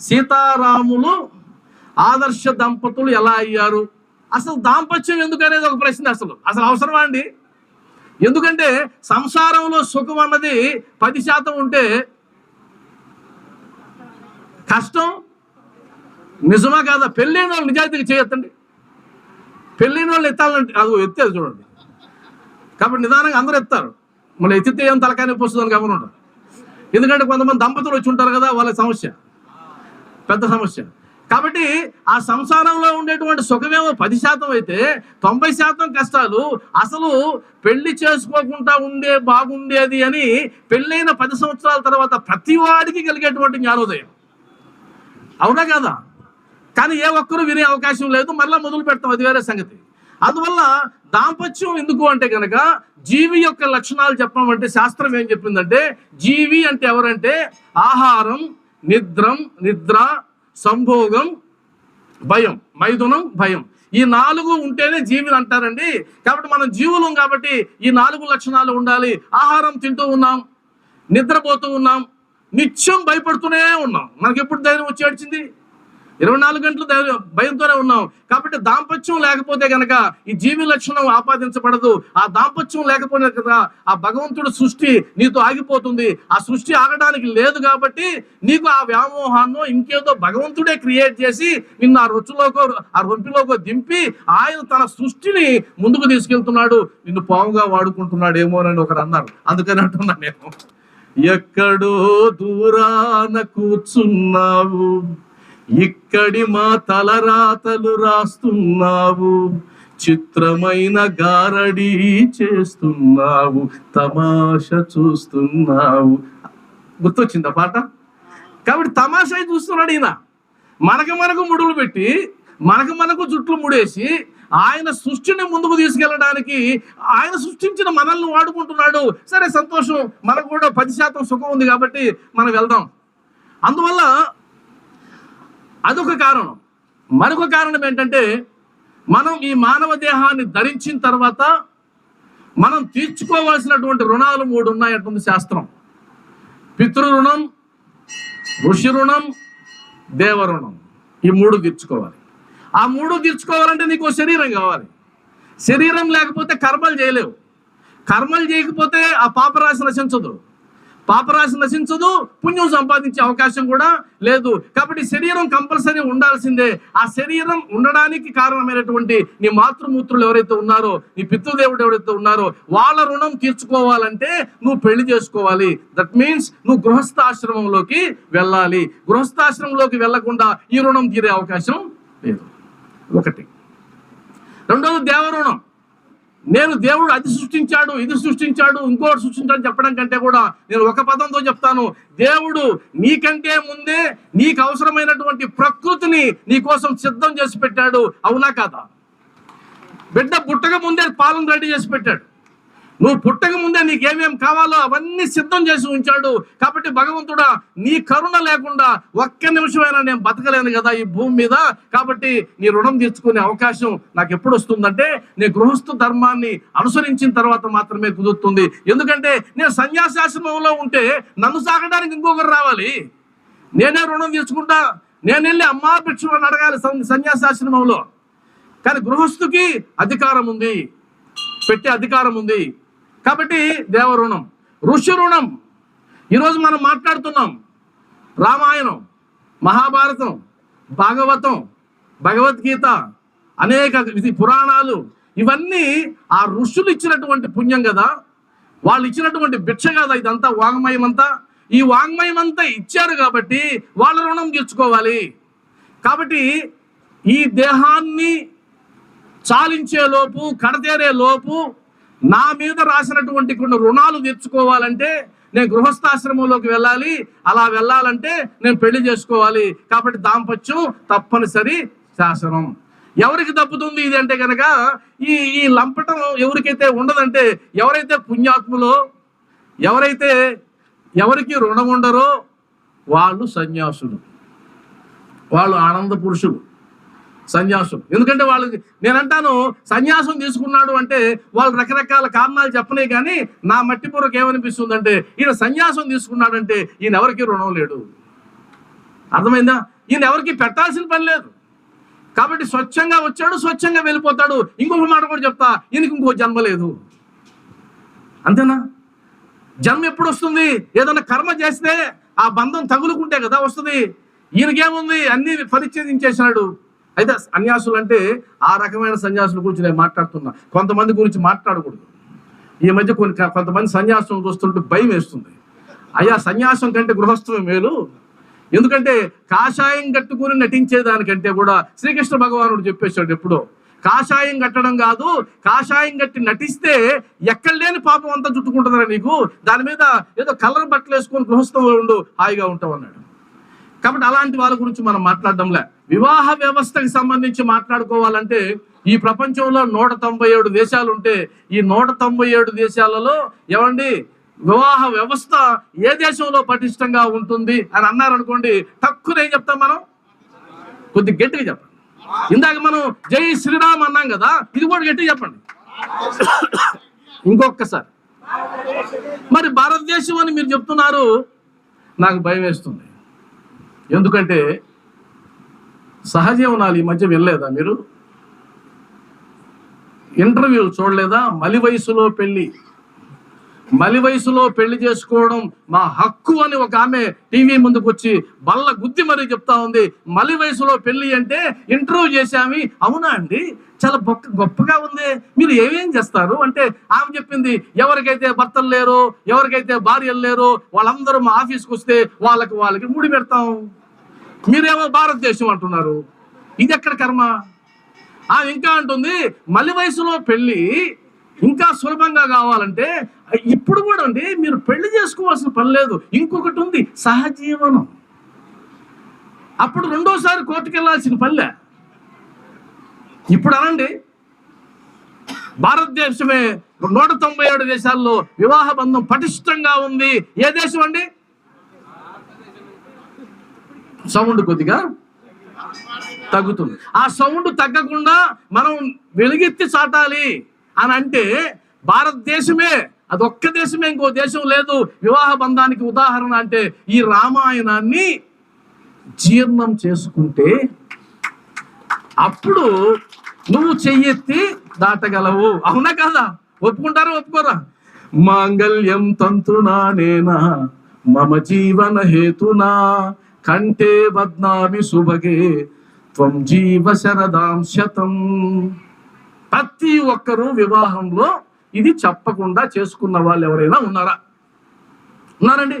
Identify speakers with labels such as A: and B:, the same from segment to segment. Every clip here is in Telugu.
A: సీతారాములు ఆదర్శ దంపతులు ఎలా అయ్యారు? అసలు దాంపత్యం ఎందుకు అనేది ఒక ప్రశ్న అసలు. అసలు అవసరమా అండి? ఎందుకంటే సంసారంలో సుఖం అన్నది పది శాతం ఉంటే కష్టం నిజమా కాదా? పెళ్ళైన వాళ్ళు నిజాయితీగా చేయొద్దండి. పెళ్ళైన వాళ్ళు ఎత్తాలంటే అది ఎత్తేది చూడండి. కాబట్టి నిదానంగా అందరూ ఎత్తారు. మళ్ళీ ఎత్తితే ఏం తలకాయ నొప్పి వస్తుందని గమనం ఎందుకంటే కొంతమంది దంపతులు వచ్చి ఉంటారు కదా వాళ్ళ సమస్య. పెద్ద సమస్య. కాబట్టి ఆ సంసారంలో ఉండేటువంటి సుఖమేమో పది శాతం అయితే తొంభై శాతం కష్టాలు అసలు పెళ్ళి చేసుకోకుండా ఉండే బాగుండేది అని పెళ్ళైన పది సంవత్సరాల తర్వాత ప్రతి వాడికి కలిగేటువంటి జ్ఞానోదయం. అవునా కదా? కానీ ఏ ఒక్కరూ వినే అవకాశం లేదు మళ్ళీ మొదలు పెడతాం అది వేరే సంగతి. అందువల్ల దాంపత్యం ఎందుకు అంటే కనుక జీవి యొక్క లక్షణాలు చెప్పమంటే శాస్త్రం ఏం చెప్పిందంటే జీవి అంటే ఎవరంటే ఆహారం నిద్రం నిద్ర సంభోగం భయం మైథునం భయం. ఈ నాలుగు ఉంటేనే జీవులు అంటారండి. కాబట్టి మనం జీవులం కాబట్టి ఈ నాలుగు లక్షణాలు ఉండాలి. ఆహారం తింటూ ఉన్నాం నిద్రపోతూ ఉన్నాం నిత్యం భయపడుతూనే ఉన్నాం. మనకి ఎప్పుడు ధైర్యం వచ్చి ఏడ్చింది? ఇరవై నాలుగు గంటలు భయంతోనే ఉన్నాం. కాబట్టి దాంపత్యం లేకపోతే గనక ఈ జీవి లక్షణం ఆపాదించబడదు. ఆ దాంపత్యం లేకపోతే కదా ఆ భగవంతుడు సృష్టి నీతో ఆగిపోతుంది. ఆ సృష్టి ఆగడానికి లేదు కాబట్టి నీకు ఆ వ్యామోహాన్నో ఇంకేదో భగవంతుడే క్రియేట్ చేసి నిన్ను ఆ రొచ్చులోకో ఆ రొంపిలోకో దింపి ఆయన తన సృష్టిని ముందుకు తీసుకెళ్తున్నాడు. నిన్ను పాముగా వాడుకుంటున్నాడు ఏమోనని ఒకరు అన్నారు. అందుకని అంటున్నాను నేను. ఎక్కడో దూరాన కూర్చున్నావు. ఇక్కడి మా తలరాతలు రాస్తున్నావు. చిత్రమైన గారడి చేస్తున్నావు. తమాష చూస్తున్నావు. గుర్తొచ్చిందా పాట? కాబట్టి తమాషా చూస్తున్నాడు ఈయన. మనకు మనకు ముడులు పెట్టి మనకు మనకు జుట్లు ముడేసి ఆయన సృష్టిని ముందుకు తీసుకెళ్ళడానికి ఆయన సృష్టించిన మనల్ని వాడుకుంటున్నాడు. సరే సంతోషం. మనకు కూడా పది శాతం సుఖం ఉంది కాబట్టి మనం వెళ్దాం. అందువల్ల అదొక కారణం. మరొక కారణం ఏంటంటే మనం ఈ మానవ దేహాన్ని ధరించిన తర్వాత మనం తీర్చుకోవాల్సినటువంటి రుణాలు మూడు ఉన్నాయంటుంది శాస్త్రం. పితృ రుణం ఋషి రుణం దేవరుణం ఈ మూడు తీర్చుకోవాలి. ఆ మూడు తీర్చుకోవాలంటే నీకు శరీరం కావాలి. శరీరం లేకపోతే కర్మలు చేయలేవు. కర్మలు చేయకపోతే ఆ పాపరాశి రచించదు పాపరాశి నశించదు పుణ్యం సంపాదించే అవకాశం కూడా లేదు. కాబట్టి శరీరం కంపల్సరీ ఉండాల్సిందే. ఆ శరీరం ఉండడానికి కారణమైనటువంటి నీ మాతృమూత్రులు ఎవరైతే ఉన్నారో నీ పితృదేవుడు ఎవరైతే ఉన్నారో వాళ్ళ రుణం తీర్చుకోవాలంటే నువ్వు పెళ్ళి చేసుకోవాలి. దట్ మీన్స్ నువ్వు గృహస్థాశ్రమంలోకి వెళ్ళాలి. గృహస్థాశ్రమంలోకి వెళ్ళకుండా ఈ రుణం తీరే అవకాశం లేదు. ఒకటి. రెండవది దేవరుణం. నేను దేవుడు అది సృష్టించాడు ఇది సృష్టించాడు ఇంకోటి సృష్టించాడు చెప్పడం కంటే కూడా నేను ఒక పదంతో చెప్తాను. దేవుడు నీకంటే ముందే నీకు అవసరమైనటువంటి ప్రకృతిని నీ కోసం సిద్ధం చేసి పెట్టాడు. అవునా కాదా? బిడ్డ పుట్టక ముందే పాలన రెడీ చేసి పెట్టాడు. నువ్వు పుట్టక ముందే నీకేమేం కావాలో అవన్నీ సిద్ధం చేసి ఉంచాడు. కాబట్టి భగవంతుడా నీ కరుణ లేకుండా ఒక్క నిమిషమైనా నేను బతకలేను కదా ఈ భూమి మీద. కాబట్టి నీ రుణం తీర్చుకునే అవకాశం నాకు ఎప్పుడు వస్తుందంటే నేను గృహస్థ ధర్మాన్ని అనుసరించిన తర్వాత మాత్రమే కుదురుతుంది. ఎందుకంటే నేను సన్యాసాశ్రమంలో ఉంటే నన్ను సాగడానికి ఇంకొకరు రావాలి. నేనే రుణం తీర్చుకుంటా నేను వెళ్ళి అమ్మా భిక్షులను అడగాలి సన్యాసాశ్రమంలో. కానీ గృహస్థుకి అధికారం ఉంది. పెట్టే అధికారం ఉంది. కాబట్టి దేవ రుణం ఋషి రుణం ఈరోజు మనం మాట్లాడుతున్నాం రామాయణం మహాభారతం భాగవతం భగవద్గీత అనేక పురాణాలు. ఇవన్నీ ఆ ఋషులు ఇచ్చినటువంటి పుణ్యం కదా. వాళ్ళు ఇచ్చినటువంటి భిక్ష కదా ఇదంతా వాంగ్మయం అంతా ఈ వాంగ్మయం అంతా ఇచ్చారు కాబట్టి వాళ్ళ రుణం తీర్చుకోవాలి. కాబట్టి ఈ దేహాన్ని చాలించే లోపు కడతేరే లోపు నా మీద రాసినటువంటి కొన్ని రుణాలు తెచ్చుకోవాలంటే నేను గృహస్థాశ్రమంలోకి వెళ్ళాలి. అలా వెళ్ళాలంటే నేను పెళ్ళి చేసుకోవాలి. కాబట్టి దాంపత్యం తప్పనిసరి శాసనం. ఎవరికి తప్పుతుంది ఇది అంటే కనుక ఈ ఈ లంపటం ఎవరికైతే ఉండదంటే ఎవరైతే పుణ్యాత్ములో ఎవరైతే ఎవరికి రుణం ఉండరో వాళ్ళు సన్యాసులు. వాళ్ళు ఆనంద పురుషులు. సన్యాసం ఎందుకంటే వాళ్ళకి నేనంటాను సన్యాసం తీసుకున్నాడు అంటే వాళ్ళు రకరకాల కారణాలు చెప్పలే కానీ నా మట్టి పొరకు ఏమనిపిస్తుంది అంటే ఈయన సన్యాసం తీసుకున్నాడంటే ఈయన ఎవరికి రుణం లేడు అర్థమైందా? ఈయన ఎవరికి పెట్టాల్సిన పని లేదు. కాబట్టి స్వచ్ఛంగా వచ్చాడు స్వచ్ఛంగా వెళ్ళిపోతాడు. ఇంకొక మాట కూడా చెప్తా ఈయనకి ఇంకో జన్మ లేదు. అంతేనా? జన్మ ఎప్పుడు వస్తుంది? ఏదైనా కర్మ చేస్తే ఆ బంధం తగులుకుంటే కదా వస్తుంది. ఈయనకేముంది? అన్ని పరిచ్ఛేదించేసినాడు అయితే సన్యాసులు అంటే ఆ రకమైన సన్యాసుల గురించి నేను మాట్లాడుతున్నా. కొంతమంది గురించి మాట్లాడకూడదు. ఈ మధ్య కొన్ని కొంతమంది సన్యాసం చూస్తుంటే భయం వేస్తుంది. అయ్యా సన్యాసం కంటే గృహస్థమే మేలు. ఎందుకంటే కాషాయం కట్టుకుని నటించే దానికంటే కూడా శ్రీకృష్ణ భగవానుడు చెప్పేశాడు ఎప్పుడో. కాషాయం కట్టడం కాదు కాషాయం కట్టి నటిస్తే ఎక్కడ లేని పాపం అంతా చుట్టుకుంటుందిరా నీకు. దాని మీద ఏదో కలర్ బట్టలు వేసుకొని గృహస్థంలో ఉండు హాయిగా ఉంటావు అన్నాడు. కాబట్టి అలాంటి వాళ్ళ గురించి మనం మాట్లాడడంలే. వివాహ వ్యవస్థకి సంబంధించి మాట్లాడుకోవాలంటే ఈ ప్రపంచంలో నూట తొంభై ఏడు దేశాలు ఉంటే ఈ నూట తొంభై ఏడు దేశాలలో ఏమండి వివాహ వ్యవస్థ ఏ దేశంలో పటిష్టంగా ఉంటుంది అని అన్నారనుకోండి తక్కువ ఏం చెప్తాం మనం? కొద్ది గట్టిగా చెప్పండి. ఇందాక మనం జై శ్రీరామ్ అన్నాం కదా ఇది కూడా గట్టిగా చెప్పండి. ఇంకొకసారి మరి భారతదేశం అని మీరు చెప్తున్నారు నాకు భయం వేస్తుంది. ఎందుకంటే సహజీవనాలు ఈ మధ్య వెళ్ళలేదా మీరు? ఇంటర్వ్యూలు చూడలేదా? మలి వయసులో పెళ్ళి మలి వయసులో పెళ్ళి చేసుకోవడం మా హక్కు అని ఒక ఆమె టీవీ ముందుకు వచ్చి బల్ల గుద్ది మరీ చెప్తా ఉంది. మలి వయసులో పెళ్ళి అంటే ఇంటర్వ్యూ చేశామి. అవునా అండి? చాలా గొప్ప గొప్పగా ఉంది. మీరు ఏమేం చేస్తారు? అంటే ఆమె చెప్పింది ఎవరికైతే భర్తలు లేరో ఎవరికైతే భార్యలు లేరో వాళ్ళందరూ మా ఆఫీస్కి వస్తే వాళ్ళకి వాళ్ళకి ముడి పెడతాం. మీరేమో భారతదేశం అంటున్నారు. ఇది ఎక్కడ కర్మ? ఆమె ఇంకా అంటుంది మలి వయసులో పెళ్ళి ఇంకా సులభంగా కావాలంటే ఇప్పుడు కూడా అండి మీరు పెళ్ళి చేసుకోవాల్సిన పని లేదు. ఇంకొకటి ఉంది సహజీవనం. అప్పుడు రెండోసారి కోర్టుకు వెళ్ళాల్సిన పనిలే. ఇప్పుడు అనండి భారతదేశమే నూట తొంభై ఏడు దేశాల్లో వివాహ బంధం పటిష్టంగా ఉంది. ఏ దేశం అండి? సౌండ్ కొద్దిగా తగ్గుతుంది. ఆ సౌండ్ తగ్గకుండా మనం వెలుగెత్తి చాటాలి. అని అంటే భారతదేశమే అది ఒక్క దేశమే ఇంకో దేశం లేదు. వివాహ బంధానికి ఉదాహరణ అంటే ఈ రామాయణాన్ని జీర్ణం చేసుకుంటే అప్పుడు నువ్వు చెయ్యెత్తి దాటగలవు. అవునా కదా? ఒప్పుకుంటారా ఒప్పుకోరా? మాంగళ్యం తంతునా నేనా? మమ జీవన హేతునా? కంటే బద్నామి సుభగే త్వం జీవ శరదాం శతం ప్రతి ఒక్కరూ వివాహంలో ఇది చెప్పకుండా చేసుకున్న వాళ్ళు ఎవరైనా ఉన్నారా? ఉన్నారండి.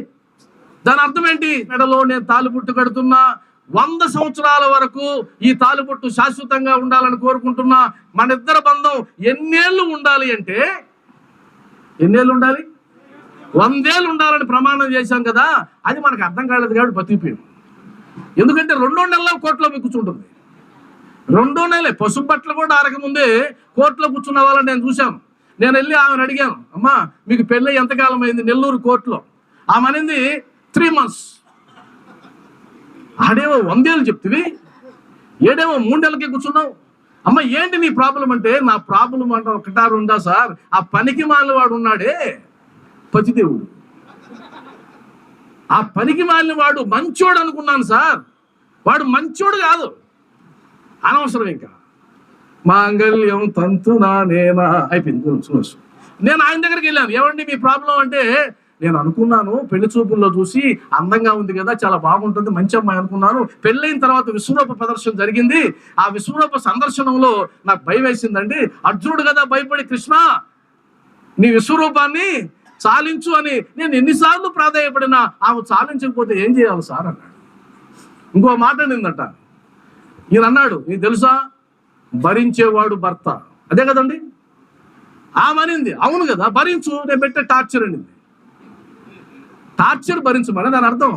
A: దాని అర్థం ఏంటి? మెడలో నేను తాలిబుట్టు కడుతున్నా వంద సంవత్సరాల వరకు ఈ తాలిబుట్టు శాశ్వతంగా ఉండాలని కోరుకుంటున్నా మన ఇద్దరు బంధం ఎన్నేళ్ళు ఉండాలి అంటే ఎన్నేళ్ళు ఉండాలి? వందేళ్ళు ఉండాలని ప్రమాణం చేశాం కదా అది మనకు అర్థం కాలేదు కాబట్టి బతికిపోయాం. ఎందుకంటే రెండో నెలల కోట్లో మీకు కూర్చుంటుంది. రెండో నెల పసుపు బట్టలు కూడా ఆరకముందే కోర్టులో కూర్చున్న వాళ్ళని నేను చూశాను. నేను వెళ్ళి ఆమెను అడిగాను అమ్మా మీకు పెళ్ళి ఎంతకాలం అయింది నెల్లూరు కోర్టులో? ఆమె అనింది త్రీ మంత్స్. ఆడేమో వందేళ్ళు చెప్తివి ఏడేమో మూడేళ్ళకి కూర్చున్నావు. అమ్మ ఏంటి నీ ప్రాబ్లం అంటే నా ప్రాబ్లం అంటే ఒకటారు ఉందా సార్ ఆ పనికి మాలినవాడు ఉన్నాడే పతిదేవుడు. ఆ పనికి మాలినవాడు మంచోడు అనుకున్నాను సార్. వాడు మంచోడు కాదు. అనవసరం ఇంకా. మాంగళ్యం తంతునా నేనా అయిపోయింది. చూసు నేను ఆయన దగ్గరికి వెళ్ళాను. ఏమండి మీ ప్రాబ్లం అంటే నేను అనుకున్నాను పెళ్ళి చూపుల్లో చూసి అందంగా ఉంది కదా చాలా బాగుంటుంది మంచి అమ్మాయి అనుకున్నాను. పెళ్ళైన తర్వాత విశ్వరూప ప్రదర్శన జరిగింది. ఆ విశ్వరూప సందర్శనంలో నాకు భయం వేసిందండి. అర్జునుడు కదా భయపడి కృష్ణ నీ విశ్వరూపాన్ని చాలించు అని నేను ఎన్నిసార్లు ప్రాధాయపడినా ఆమె చాలించకపోతే ఏం చేయాలి సార్ అన్నాడు. ఇంకో మాట నిందట ఈయన అన్నాడు నీకు తెలుసా? భరించేవాడు భర్త. అదే కదండి? ఆ అనింది అవును కదా భరించు నేను పెట్టే టార్చర్ అనింది టార్చర్ భరించమని దాని అర్థం?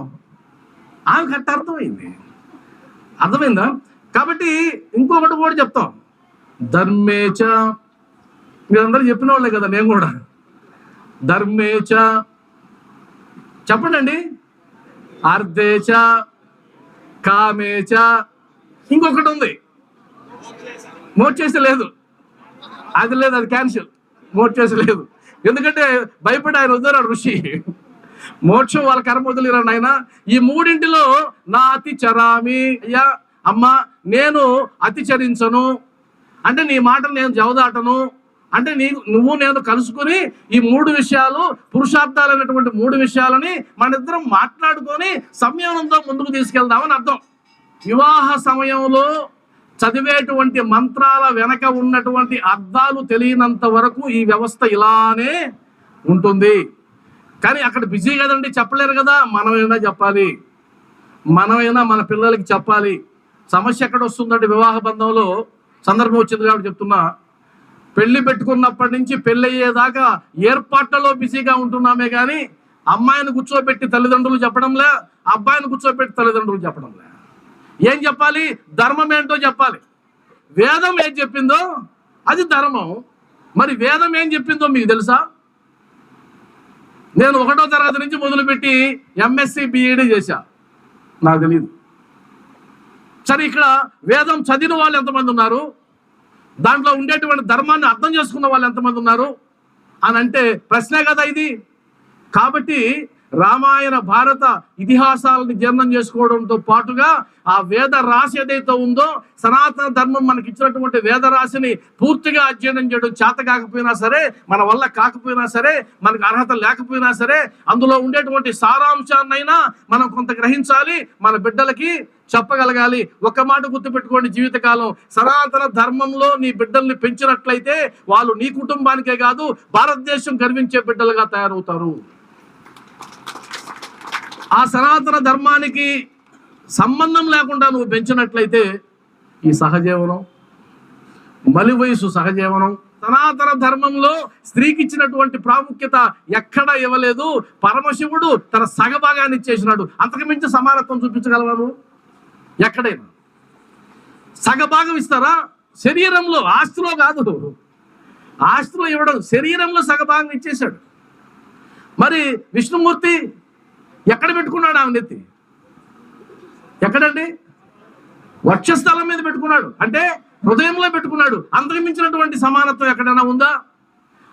A: ఆమెకు అట్ట అర్థమైంది. అర్థమైందా? కాబట్టి ఇంకొకటి కూడా చెప్తాం. ధర్మేచ మీరందరూ చెప్పిన వాళ్ళే కదా నేను కూడా. ధర్మేచ చెప్పండి అండి అర్ధేచ కామేచ ఇంకొకటి ఉంది. మోట్ చేసి లేదు. అది లేదు అది క్యాన్సిల్ మోట్ చేసి లేదు. ఎందుకంటే భయపడి ఆయన వద్దరు ఋషి. మోక్షం వాళ్ళ కర్మ వదిలిరా నాయన. ఈ మూడింటిలో నా అతి చరామి. అయ్యా అమ్మ నేను అతిచరించను. అంటే నీ మాట నేను జవదాటను. అంటే నీ నువ్వు నేను కలుసుకుని ఈ మూడు విషయాలు పురుషార్థాలు అనేటువంటి మూడు విషయాలని మన ఇద్దరం మాట్లాడుకొని సంయమనంతో ముందుకు తీసుకెళ్దామని అర్థం. వివాహ సమయంలో చదివేటువంటి మంత్రాల వెనక ఉన్నటువంటి అర్థాలు తెలియనంత వరకు ఈ వ్యవస్థ ఇలానే ఉంటుంది. కానీ అక్కడ బిజీ కదండి చెప్పలేరు కదా. మనమైనా చెప్పాలి. మనమైనా మన పిల్లలకి చెప్పాలి. సమస్య ఎక్కడ వస్తుందంటే వివాహ బంధంలో సందర్భం వచ్చింది కాబట్టి చెప్తున్నా. పెళ్ళి పెట్టుకున్నప్పటి నుంచి పెళ్ళి అయ్యేదాకా ఏర్పాట్లలో బిజీగా ఉంటున్నామే కానీ అమ్మాయిని కూర్చోబెట్టి తల్లిదండ్రులు చెప్పడంలే అబ్బాయిని కూర్చోబెట్టి తల్లిదండ్రులు చెప్పడంలే. ఏం చెప్పాలి? ధర్మం ఏంటో చెప్పాలి. వేదం ఏం చెప్పిందో? అది ధర్మం. మరి వేదం ఏం చెప్పిందో మీకు తెలుసా? నేను ఒకటో తరగతి నుంచి మొదలుపెట్టి ఎంఎస్సి బిఈడి చేశా. నాకు తెలియదు సరే ఇక్కడ వేదం చదివిన వాళ్ళు ఎంతమంది ఉన్నారు? దాంట్లో ఉండేటువంటి ధర్మాన్ని అర్థం చేసుకున్న వాళ్ళు ఎంతమంది ఉన్నారు? అని అంటే ప్రశ్నే కదా ఇది. కాబట్టి రామాయణ భారత ఇతిహాసాలను జీర్ణం చేసుకోవడంతో పాటుగా ఆ వేద రాశి ఏదైతే ఉందో సనాతన ధర్మం మనకి ఇచ్చినటువంటి వేద రాశిని పూర్తిగా అధ్యయనం చేయడం చేత కాకపోయినా సరే మన వల్ల కాకపోయినా సరే మనకు అర్హత లేకపోయినా సరే అందులో ఉండేటువంటి సారాంశాన్నైనా మనం కొంత గ్రహించాలి మన బిడ్డలకి చెప్పగలగాలి. ఒక మాట గుర్తుపెట్టుకోండి జీవితకాలం. సనాతన ధర్మంలో నీ బిడ్డల్ని పెంచినట్లయితే వాళ్ళు నీ కుటుంబానికే కాదు భారతదేశం గర్వించే బిడ్డలుగా తయారవుతారు. ఆ సనాతన ధర్మానికి సంబంధం లేకుండా నువ్వు పెంచినట్లయితే ఈ సహజీవనం మలి వయసు సహజీవనం సనాతన ధర్మంలో స్త్రీకి ఇచ్చినటువంటి ప్రాముఖ్యత ఎక్కడ ఇవ్వలేదు. పరమశివుడు తన సగభాగాన్ని ఇచ్చేసినాడు. అంతకు మించి సమానత్వం చూపించగలవాను ఎక్కడైనా. సగభాగం ఇస్తారా? శరీరంలో. ఆస్తిలో కాదు. ఆస్తిలో ఇవ్వడం. శరీరంలో సగభాగం ఇచ్చేశాడు. మరి విష్ణుమూర్తి ఎక్కడ పెట్టుకున్నాడు ఆమె నెత్తి? ఎక్కడండి? వక్షస్థలం మీద పెట్టుకున్నాడు. అంటే హృదయంలో పెట్టుకున్నాడు. అంతకు మించినటువంటి సమానత్వం ఎక్కడైనా ఉందా?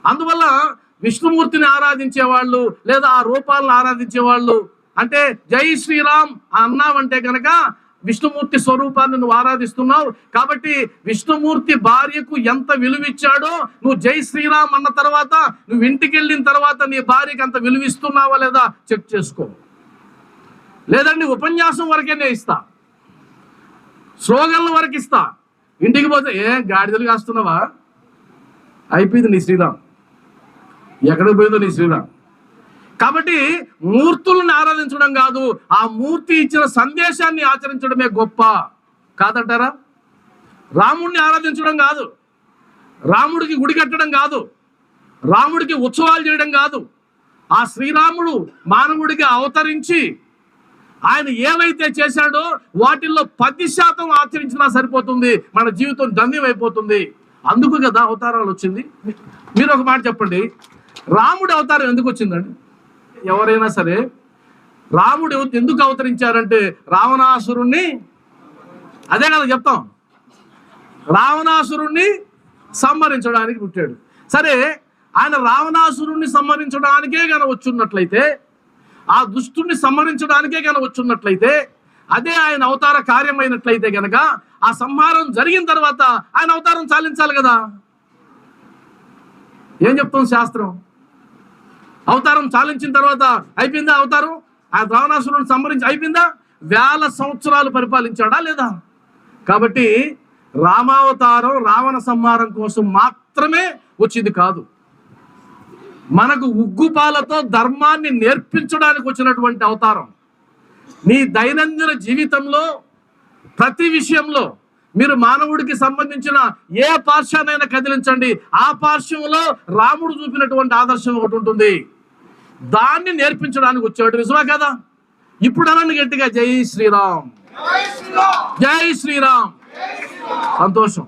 A: అందువల్ల విష్ణుమూర్తిని ఆరాధించే వాళ్ళు లేదా ఆ రూపాలను ఆరాధించే వాళ్ళు అంటే జై శ్రీరామ్ అన్నావంటే కనుక విష్ణుమూర్తి స్వరూపాన్ని నువ్వు ఆరాధిస్తున్నావు. కాబట్టి విష్ణుమూర్తి భార్యకు ఎంత విలువిచ్చాడో నువ్వు జై శ్రీరామ్ అన్న తర్వాత నువ్వు ఇంటికి వెళ్ళిన తర్వాత నీ భార్యకి అంత విలువిస్తున్నావా లేదా చెక్ చేసుకో. లేదండి ఉపన్యాసం వరకే ఇస్తా. స్లోగన్ల వరకు ఇస్తా. ఇంటికి పోతే ఏ గాడిదలు కాస్తున్నావా? అయిపోయింది నీ శ్రీరామ్. ఎక్కడికి పోయిందో నీ శ్రీరామ్. కాబట్టి మూర్తులను ఆరాధించడం కాదు ఆ మూర్తి ఇచ్చిన సందేశాన్ని ఆచరించడమే గొప్ప. కాదంటారా? రాముడిని ఆరాధించడం కాదు రాముడికి గుడి కట్టడం కాదు రాముడికి ఉత్సవాలు చేయడం కాదు. ఆ శ్రీరాముడు మానవుడికి అవతరించి ఆయన ఏవైతే చేశాడో వాటిల్లో పది శాతం ఆచరించినా సరిపోతుంది. మన జీవితం ధన్యమైపోతుంది. అయిపోతుంది అందుకు కదా అవతారాలు వచ్చింది. మీరు ఒక మాట చెప్పండి. రాముడి అవతారం ఎందుకు వచ్చిందండి? ఎవరైనా సరే రాముడు ఎందుకు అవతరించారంటే రావణాసురుణ్ణి అదే కదా చెప్తాం. రావణాసురుణ్ణి సంహరించడానికి పుట్టాడు. సరే ఆయన రావణాసురుణ్ణి సంహరించడానికే గన వచ్చున్నట్లయితే ఆ దుష్టుణ్ణి సంహరించడానికే కనుక వచ్చున్నట్లయితే అదే ఆయన అవతార కార్యమైనట్లయితే గనక ఆ సంహారం జరిగిన తర్వాత ఆయన అవతారం చాలించాలి కదా? ఏం చెప్తుంది శాస్త్రం? అవతారం చాలించిన తర్వాత అయిపోయిందా అవతారం? ఆ రావణాసురుని సంహరించి అయిపోయిందా? వేల సంవత్సరాలు పరిపాలించాడా లేదా? కాబట్టి రామావతారం రావణ సంహారం కోసం మాత్రమే వచ్చింది కాదు. మనకు ఉగ్గుపాలతో ధర్మాన్ని నేర్పించడానికి వచ్చినటువంటి అవతారం. నీ దైనందిన జీవితంలో ప్రతి విషయంలో మీరు మానవుడికి సంబంధించిన ఏ పార్శ్వానైనా కదిలించండి. ఆ పార్శ్వంలో రాముడు చూపినటువంటి ఆదర్శం ఒకటి ఉంటుంది. దాన్ని నేర్పించడానికి వచ్చాడు నిజమా కదా? ఇప్పుడు అనండి గట్టిగా జై శ్రీరామ్. జై శ్రీరామ్. సంతోషం.